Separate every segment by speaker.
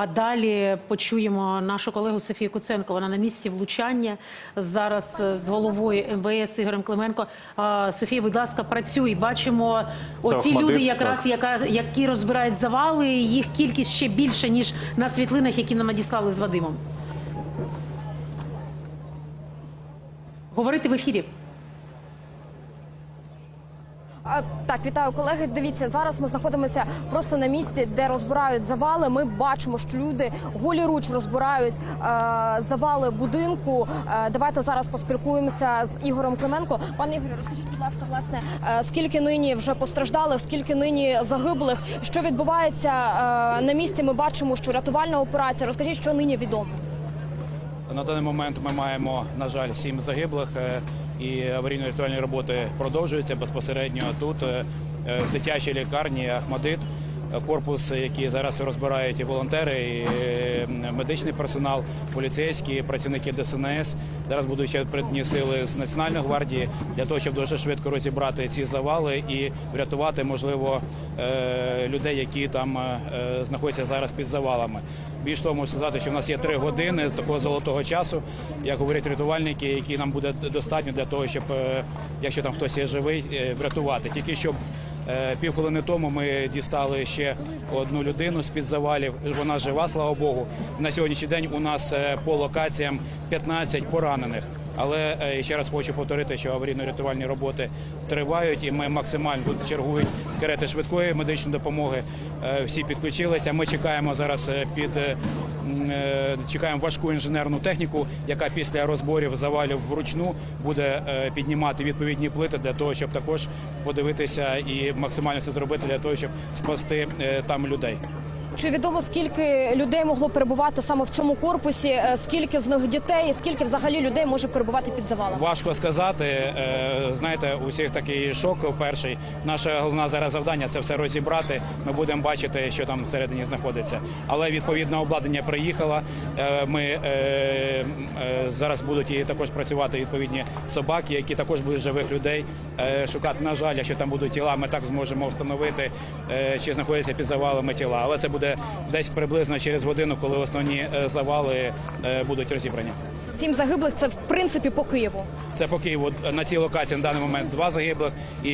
Speaker 1: А далі почуємо нашу колегу Софію Куценко. Вона на місці влучання зараз е, з головою МВС Ігорем Клименко. Софія, будь ласка, працюй. Бачимо оті люди, якраз яка які розбирають завали. Їх кількість ще більше ніж на світлинах, які нам надіслали з Вадимом. Говорити в ефірі.
Speaker 2: Так, вітаю колеги. Дивіться, зараз ми знаходимося просто на місці, де розбирають завали. Ми бачимо, що люди голіруч розбирають е, завали будинку. Е, давайте зараз поспілкуємося з Ігорем Клименко. Пане Ігорю, розкажіть, будь ласка, власне, е, скільки нині вже постраждалих, скільки нині загиблих, що відбувається е, на місці? Ми бачимо, що рятувальна операція. Розкажіть, що нині відомо.
Speaker 3: На даний момент ми маємо, на жаль, сім загиблих, е, і аварійно-рятувальні роботи продовжуються безпосередньо тут, е, е, в дитячій лікарні Ахмадит. Корпус, який зараз розбирають і волонтери, і е, медичний персонал, поліцейські, працівники ДСНС. Зараз будуть ще придні сили з Національної гвардії для того, щоб дуже швидко розібрати ці завали і врятувати, можливо, е, людей, які там е, знаходяться зараз під завалами. Більш того, можу сказати, що в нас є три години такого золотого часу, як говорять рятувальники, які нам буде достатньо для того, щоб якщо там хтось є живий, врятувати. Тільки щоб півхвилини тому ми дістали ще одну людину з під завалів. Вона жива, слава Богу. На сьогоднішній день у нас е, по локаціям 15 поранених. Але е, ще раз хочу повторити, що аварійно-рятувальні роботи тривають, і ми максимально тут чергують карети швидкої медичної допомоги. Е, Всі підключилися. Ми чекаємо зараз е, під чекаємо важку інженерну техніку, яка після розборів завалів вручну буде піднімати відповідні плити для того, щоб також подивитися і максимально все зробити для того, щоб спасти там людей.
Speaker 2: Чи відомо скільки людей могло перебувати саме в цьому корпусі? Е, Скільки з них дітей? Скільки взагалі людей може перебувати під завалами?
Speaker 3: Важко сказати. Е, Знаєте, у всіх такий шок перший. Наше головне зараз завдання це все розібрати. Ми будемо бачити, що там всередині знаходиться. Але відповідне обладнання приїхало. Е, Ми зараз будуть також працювати відповідні собаки, які також будуть живих людей шукати. На жаль, якщо там будуть тіла, ми так зможемо встановити, чи знаходяться під завалами тіла. Але це буде десь приблизно через годину, коли основні е, завали е, будуть розібрані.
Speaker 2: Сім загиблих це в принципі по Києву.
Speaker 3: Це по Києву на цій локації на даний момент два загиблих і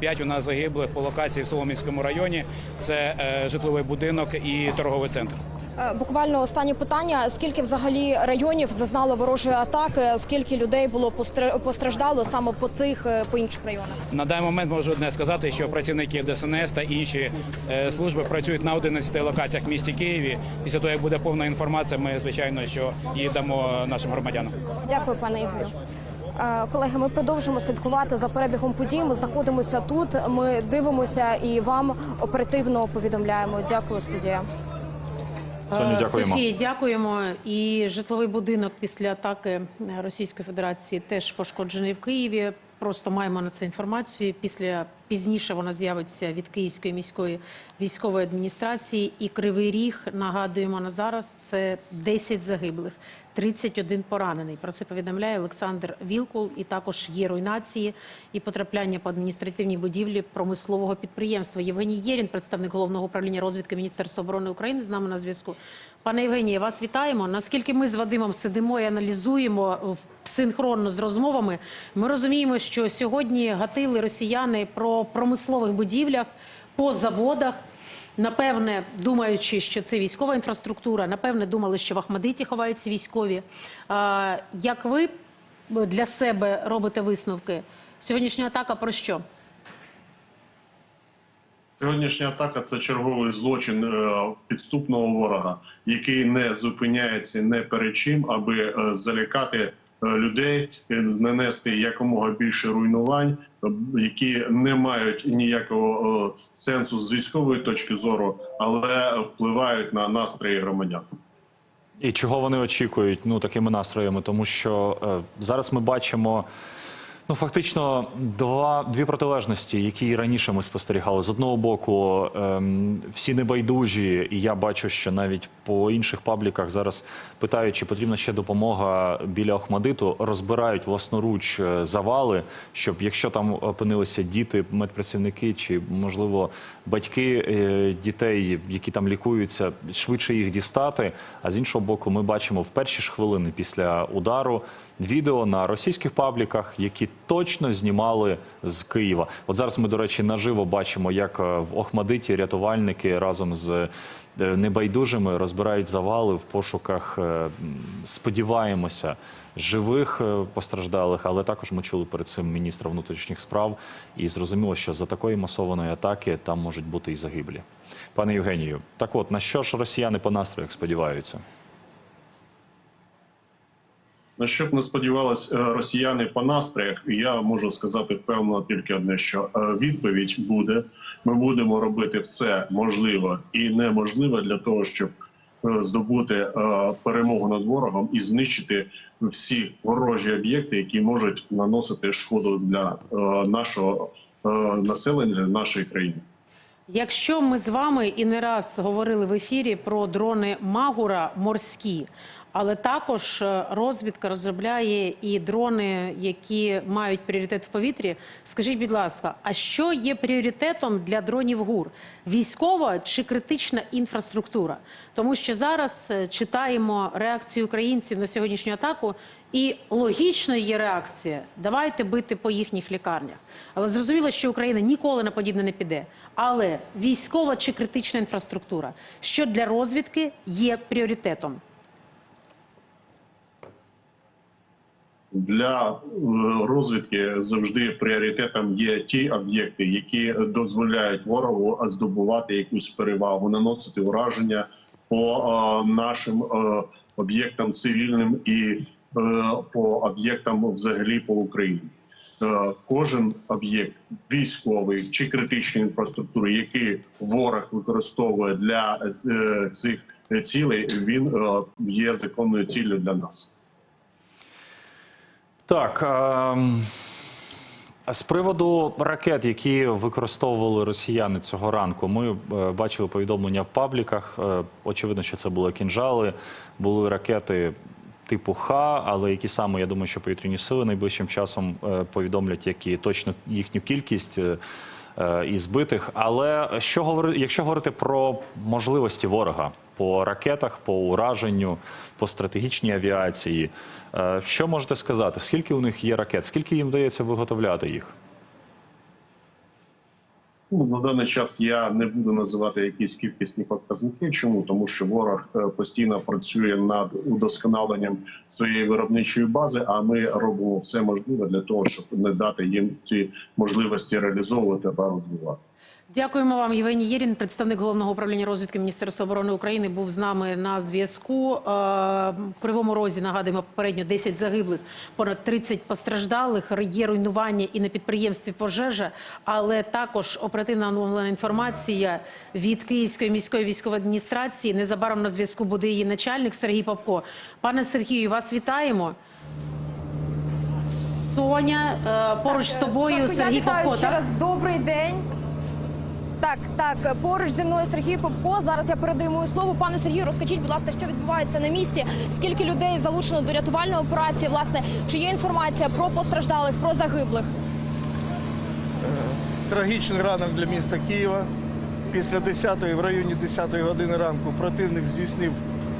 Speaker 3: п'ять у нас загиблих по локації в Соломінському районі. Це е, житловий будинок і торговий центр.
Speaker 2: Е, Буквально останнє питання: скільки взагалі районів зазнало ворожої атаки? Скільки людей було постра- постраждало саме по тих е, по інших районах?
Speaker 3: На даний момент можу одне сказати, що працівники ДСНС та інші е, служби працюють на 11 локаціях в місті Києві. Після того, як буде повна інформація, ми звичайно що її дамо нашим громадянам.
Speaker 2: Дякую, пане Ігорю. Колеги, ми продовжимо слідкувати за перебігом подій. Ми знаходимося тут. Ми дивимося і вам оперативно повідомляємо. Дякую, студія.
Speaker 4: Соню,
Speaker 1: Е,
Speaker 4: дякуємо.
Speaker 1: Софії, дякуємо. І житловий будинок після атаки е, Російської Федерації теж пошкоджений в Києві. Просто маємо на це інформацію. Після пізніше вона з'явиться від Київської міської військової адміністрації. І Кривий Ріг нагадуємо на зараз. Це 10 загиблих, 31 поранений. Про це повідомляє Олександр Вілкул. І також є руйнації і потрапляння по адміністративній будівлі промислового підприємства. Євгеній Єрін, представник головного управління розвідки Міністерства оборони України, з нами на зв'язку. Пане Євгенія, вас вітаємо. Наскільки ми з Вадимом сидимо і аналізуємо синхронно з розмовами, ми розуміємо, що сьогодні гатили росіяни про промислових будівлях по заводах. Напевне, думаючи, що це військова інфраструктура, напевне, думали, що в Ахмадиті ховаються військові. Як ви для себе робите висновки? Сьогоднішня атака про що?
Speaker 5: Сьогоднішня атака це черговий злочин е, підступного ворога, який не зупиняється не перед чим, аби е, залякати людей, е, нанести якомога більше руйнувань, е, які не мають ніякого е, сенсу з військової точки зору, але впливають на настрої громадян.
Speaker 4: І чого вони очікують ну такими настроями? Тому що е, зараз ми бачимо Ну, фактично, два, дві протилежності, які раніше ми спостерігали. З одного боку, ем, всі небайдужі, і я бачу, що навіть по інших пабліках зараз питають, чи потрібна ще допомога біля Охмадиту, розбирають власноруч е, завали, щоб якщо там опинилися діти, медпрацівники чи, можливо, батьки е, дітей, які там лікуються, швидше їх дістати. А з іншого боку, ми бачимо в перші ж хвилини після удару відео на російських пабліках, які точно знімали з Києва. От зараз ми, до речі, наживо бачимо, як е, в Охмадиті рятувальники разом з е, небайдужими розбирають завали в пошуках. е, Сподіваємося. Живих постраждалих, але також ми чули перед цим міністра внутрішніх справ, і зрозуміло, що за такої масованої атаки там можуть бути і загиблі. Пане Євгенію, так от на що ж росіяни по настроях сподіваються?
Speaker 5: На що б не сподівались е, росіяни по настроях, я можу сказати впевнено тільки одне: що е, відповідь буде. Ми будемо робити все можливе і неможливе для того, щоб е, здобути перемогу над ворогом і знищити всі ворожі об'єкти, які можуть наносити шкоду для нашого населення, для нашої країни.
Speaker 1: Якщо ми з вами і не раз говорили в ефірі про дрони Магура морські, але також е, розвідка розробляє і дрони, які мають пріоритет в повітрі. Скажіть, будь ласка, а що є пріоритетом для дронів ГУР? Військова чи критична інфраструктура? Тому що зараз е, читаємо реакцію українців на сьогоднішню атаку, і логічною є реакція: давайте бити по їхніх лікарнях. Але зрозуміло, що Україна ніколи на подібне не піде. Але військова чи критична інфраструктура, що для розвідки є пріоритетом.
Speaker 5: Для е, розвідки завжди пріоритетом є ті об'єкти, які дозволяють ворогу здобувати якусь перевагу, наносити ураження по е, нашим е, об'єктам цивільним і по об'єктам взагалі по Україні. Кожен об'єкт військовий чи критичної інфраструктури, який ворог використовує для цих цілей, він є законною ціллю для нас.
Speaker 4: Так. ем, з приводу ракет, які використовували росіяни цього ранку, ми е, бачили повідомлення в пабліках. Е, Очевидно, що це були кінжали, були ракети типу Х, але які саме, я думаю, що повітряні сили найближчим часом е, повідомлять, які точно їхню кількість. І збитих, але що говори, якщо говорити про можливості ворога по ракетах, по ураженню, по стратегічній авіації, е, що можете сказати? Скільки у них є ракет? Скільки їм вдається виготовляти їх?
Speaker 5: Ну, на даний час я не буду називати якісь кількісні показники. Чому тому, що ворог е, постійно працює над удосконаленням своєї виробничої бази, а ми робимо все можливе для того, щоб не дати їм ці можливості реалізовувати та розвивати.
Speaker 1: Дякуємо вам, Євгеній Єрін, представник головного управління розвідки Міністерства оборони України, був з нами на зв'язку. Е, В Кривому Розі нагадуємо попередньо 10 загиблих, понад 30 постраждалих. Є руйнування і на підприємстві пожежа, але також оперативна оновлена інформація від Київської міської військової адміністрації. Незабаром на зв'язку буде її начальник Сергій Попко. Пане Сергію, вас вітаємо. Соня, е, поруч з тобою
Speaker 2: Спочатку
Speaker 1: Сергій
Speaker 2: я вітаю
Speaker 1: Попко.
Speaker 2: ще
Speaker 1: так?
Speaker 2: раз. Добрий день. Так, так, поруч зі мною Сергій Попко. Зараз я передаю йому слово. Пане Сергію, розкажіть, будь ласка, що відбувається на місці? Скільки людей залучено до рятувальної операції? Власне, чи є інформація про постраждалих, про загиблих?
Speaker 6: Трагічний ранок для міста Києва. Після 10-ї, в районі 10-ї години ранку противник здійснив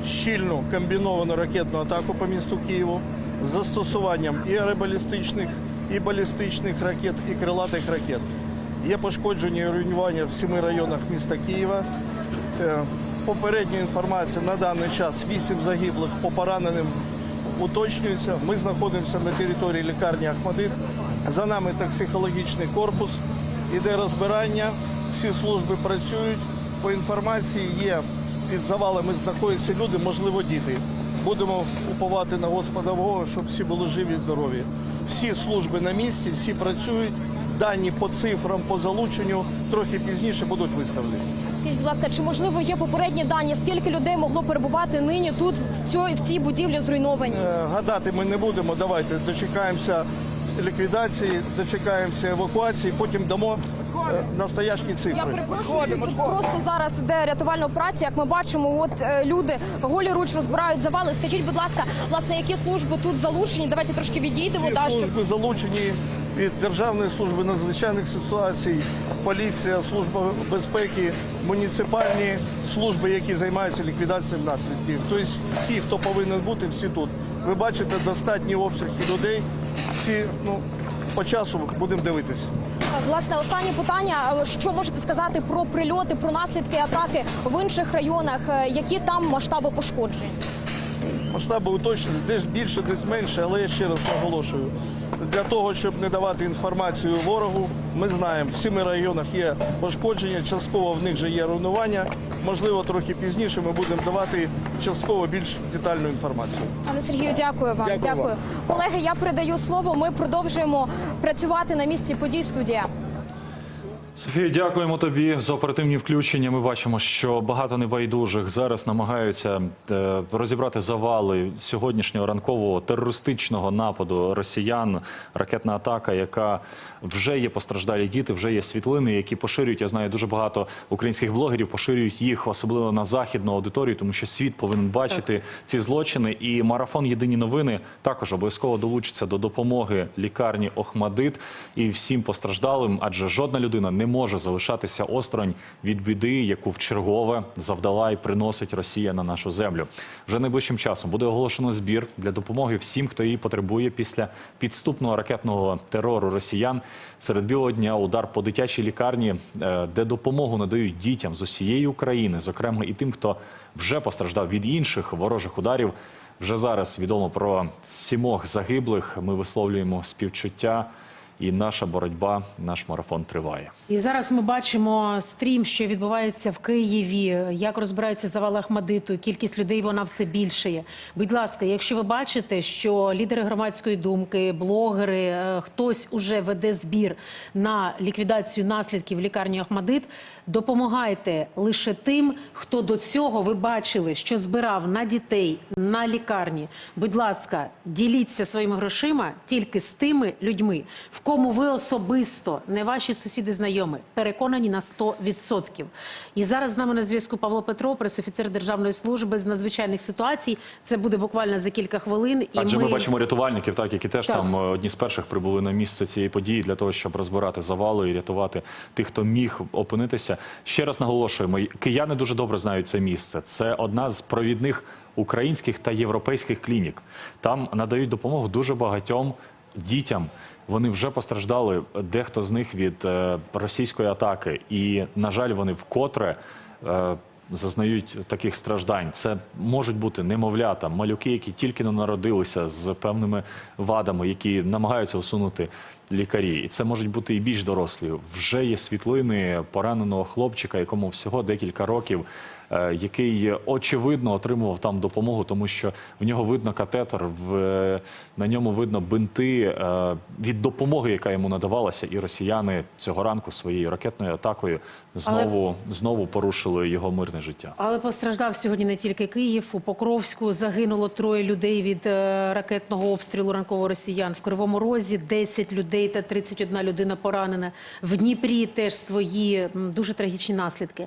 Speaker 6: щільну комбіновану ракетну атаку по місту Києву з застосуванням і аеробалістичних, і балістичних ракет, і крилатих ракет. Є пошкодження і руйнування в семи районах міста Києва. Е, Попередня інформація на даний час 8 загиблих по пораненим уточнюється. Ми знаходимося на території лікарні Ахмадит. За нами токсикологічний корпус. Іде розбирання, всі служби працюють. По інформації є під завалами знаходяться люди, можливо, діти. Будемо уповати на Господа Бога, щоб всі були живі і здорові. Всі служби на місці, всі працюють. Дані по цифрам, по залученню трохи пізніше будуть виставлені.
Speaker 2: Скажіть, будь ласка, чи можливо є попередні дані? Скільки людей могло перебувати нині тут, в цій, в цій будівлі зруйнованій?
Speaker 6: Е, Гадати ми не будемо. Давайте дочекаємося ліквідації, дочекаємося евакуації, потім дамо е, настоящі
Speaker 2: Я
Speaker 6: цифри.
Speaker 2: перепрошую, тут просто зараз іде рятувальна операція. Як ми бачимо, от е, люди голі руч розбирають завали. Скажіть, будь ласка, власне, які служби тут залучені? Давайте трошки відійдемо. Да, щоб
Speaker 6: служби залучені від Державної служби надзвичайних ситуацій, поліція, служба безпеки, муніципальні служби, які займаються ліквідацією наслідків. Тобто всі, хто повинен бути, всі тут. Ви бачите достатній обсяг людей. Всі ну по часу будемо дивитися.
Speaker 2: Власне, останнє питання. Що можете сказати про прильоти, про наслідки атаки в інших районах? Е, Які там масштаби пошкоджень?
Speaker 6: Масштаби уточнені, десь більше, десь менше, але я ще раз наголошую. Для того, щоб не давати інформацію ворогу, ми знаємо, в семи районах є пошкодження, частково в них же є руйнування. Можливо, трохи пізніше ми будемо давати частково більш детальну інформацію.
Speaker 2: Пане Сергію, дякую вам.
Speaker 6: Дякую вам.
Speaker 2: Колеги, я передаю слово. Ми продовжуємо працювати на місці подій студія.
Speaker 4: Софія, дякуємо тобі за оперативні включення. Ми бачимо, що багато небайдужих зараз намагаються е, розібрати завали сьогоднішнього ранкового терористичного нападу росіян. Ракетна атака, яка вже є постраждалі діти, вже є світлини, які поширюють. Я знаю, дуже багато українських блогерів поширюють їх, особливо на західну аудиторію, тому що світ повинен бачити ці злочини. І марафон Єдині новини також обов'язково долучиться до допомоги лікарні Охмадит і всім постраждалим, адже жодна людина не може залишатися осторонь від біди, яку в чергове завдала і приносить Росія на нашу землю. Вже найближчим часом буде оголошено збір для допомоги всім, хто її потребує після підступного ракетного терору росіян. Серед білого дня удар по дитячій лікарні, е, де допомогу надають дітям з усієї України, зокрема і тим, хто вже постраждав від інших ворожих ударів. Вже зараз відомо про сімох загиблих. Ми висловлюємо співчуття, і наша боротьба, наш марафон триває.
Speaker 1: І зараз ми бачимо стрім, що відбувається в Києві, як розбираються завали Ахмадиту, кількість людей вона все більшає. Будь ласка, якщо ви бачите, що лідери громадської думки, блогери, е, хтось уже веде збір на ліквідацію наслідків лікарні Ахмадит, допомагайте лише тим, хто до цього ви бачили, що збирав на дітей, на лікарні. Будь ласка, діліться своїми грошима тільки з тими людьми, в кому ви особисто, не ваші сусіди знайомі, переконані на 100%. І зараз з нами на зв'язку Павло Петро, пресофіцер Державної служби з надзвичайних ситуацій. Це буде буквально за кілька хвилин. І
Speaker 4: Адже ми бачимо рятувальників, так які теж
Speaker 1: Так.
Speaker 4: там е, одні з перших прибули на місце цієї події для того, щоб розбирати завали і рятувати тих, хто міг опинитися. Ще раз наголошуємо, кияни дуже добре знають це місце. Це одна з провідних українських та європейських клінік. Там надають допомогу дуже багатьом дітям. Вони вже постраждали, дехто з них від е, російської атаки, і на жаль, вони вкотре. е, Зазнають таких страждань. Це можуть бути немовлята, малюки, які тільки не народилися з певними вадами, які намагаються усунути лікарі. І це можуть бути і більш дорослі. Вже є світлини пораненого хлопчика, якому всього декілька років, який очевидно отримував там допомогу, тому що в нього видно катетер, в, е, на ньому видно бинти е, від допомоги, яка йому надавалася, і росіяни цього ранку своєю ракетною атакою знову, знову порушили його мирне життя.
Speaker 1: Але постраждав сьогодні не тільки Київ. У Покровську загинуло троє людей від е, ракетного обстрілу ранкового росіян. В Кривому Розі 10 людей та 31 людина поранена. В Дніпрі теж свої дуже трагічні наслідки.